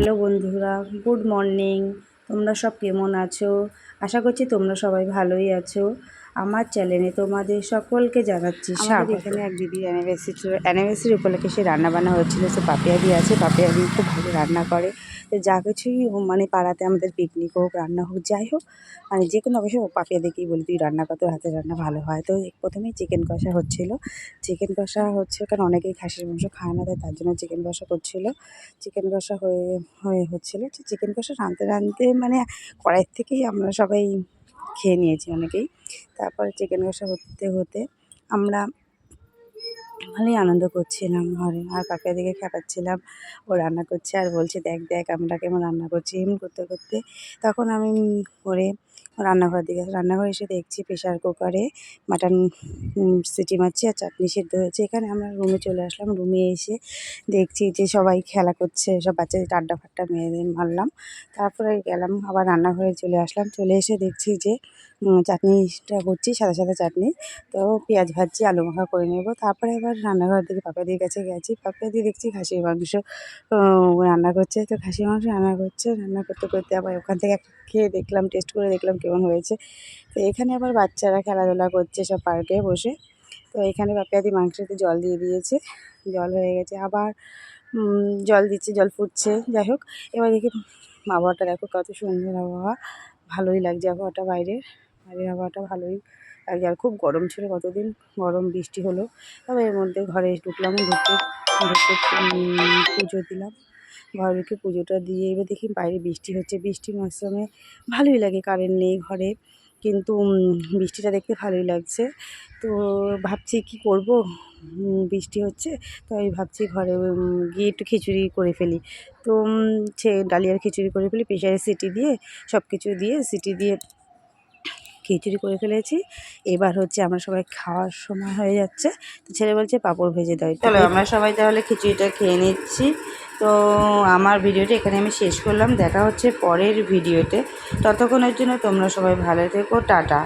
Hello বন্ধুরা good morning. তোমরা সব কেমন আছো? আশা করছি তোমরা সবাই ভালোই আছো। আমার চ্যানেলে তোমাদের সকলকে জানাচ্ছি আমাদের এখানে এক দিদির অ্যানিভার্সারি ছিল অ্যানিভার্সারি উপলক্ষে সে রান্নাবান্না হচ্ছিল সে পাপিয়াদি আছে পাপিয়াদি খুব ভালো রান্না করে। তো যা কিছুই মানে পাড়াতে আমাদের পিকনিক হোক রান্না হোক যাই হোক মানে যে কোনো অবশ্যই পাপিয়াদিকেই বলি তুই রান্না কর তোর হাতের রান্না ভালো হয়। তো প্রথমেই চিকেন কষা হচ্ছিল। চিকেন কষা হচ্ছে কারণ অনেকেই খাসির মাংস খায় না তাই তার জন্য চিকেন কষা করছিল। চিকেন কষা হয়ে হয়ে হচ্ছিল। চিকেন কষা রাঁধতে রাঁধতে মানে কড়াইয়ের থেকেই আমরা সবাই খেয়ে নিয়েছি অনেকেই। তারপরে চিকেন কষা হতে হতে আমরা ভালোই আনন্দ করছিলাম ঘরে। আর কাকা দিকে খেপাচ্ছিলাম ও রান্না করছে। আর বলছে, দেখ দেখ, আমরা কেমন রান্না করছি। এমন করতে করতে তখন আমি করে রান্নাঘর দিকে। রান্নাঘরে এসে দেখছি প্রেশার কুকারে মাটন সিটি মারছি আর চাটনি সিদ্ধ হয়েছে। এখানে আমরা রুমে চলে আসলাম। রুমে এসে দেখছি যে সবাই খেলা করছে। সব বাচ্চাদের আড্ডা ফাড্ডা মেয়েদের মারলাম তারপরে গেলাম, আবার রান্নাঘরে চলে আসলাম। চলে এসে দেখছি যে চাটনিটা করছি, সাদা সাদা চাটনি। তো পেঁয়াজ ভাজছি, আলু মাখা করে নেব। তারপরে এবার রান্নাঘর দিকে পাপাদির কাছে গেছি। পাপাদি দেখছি খাসির মাংস রান্না করছে। তো খাসির মাংস রান্না করছে। রান্না করতে করতে আবার ওখান থেকে খেয়ে দেখলাম টেস্ট করে দেখলাম কেমন হয়েছে। তো এখানে আবার বাচ্চারা খেলাধুলা করছে সব পার্কে বসে। তো এখানে পাপিয়াদি মাংসতে জল দিয়ে দিয়েছে। জল হয়ে গেছে। আবার জল দিচ্ছে, জল ফুটছে। যাই হোক, এবার দেখি আবহাওয়াটা দেখো কত সুন্দর আবহাওয়া। ভালোই লাগছে আবহাওয়াটা বাইরের। বাইরের আবহাওয়াটা ভালোই লাগছে। আর খুব গরম ছিল কতদিন গরম বৃষ্টি হলো। তবে এর মধ্যে ঘরে ঢুকলাম, ঢুকে ঢুকে পুজো দিলাম। ঘরে ঢুকে পুজোটা দিয়ে এবার দেখি বাইরে বৃষ্টি হচ্ছে। বৃষ্টির মরশুমে ভালোই লাগে কারেন্ট নেই ঘরে। কিন্তু বৃষ্টিটা দেখতে ভালোই লাগছে। তো ভাবছি কি করব? বৃষ্টি হচ্ছে, তো আমি ভাবছি ঘরে গিয়ে একটু খিচুড়ি করে ফেলি। তো সে ডালিয়ার খিচুড়ি করে ফেলি প্রেশারে সিটি দিয়ে সব কিছু দিয়ে, সিটি দিয়ে খিচুড়ি করে ফেলেছি। এবার হচ্ছে আমরা সবাই খাওয়ার সময় হয়ে যাচ্ছে। তো ছেলে বলছে পাঁপড় ভেজে দেয় তাহলে আমরা সবাই তাহলে খিচুড়িটা খেয়ে নিচ্ছি। তো আমার ভিডিওটি এখানে আমি শেষ করলাম। দেখা হচ্ছে পরের ভিডিওতে। ততক্ষণের জন্য তোমরা সবাই ভালো থেকো। টাটা।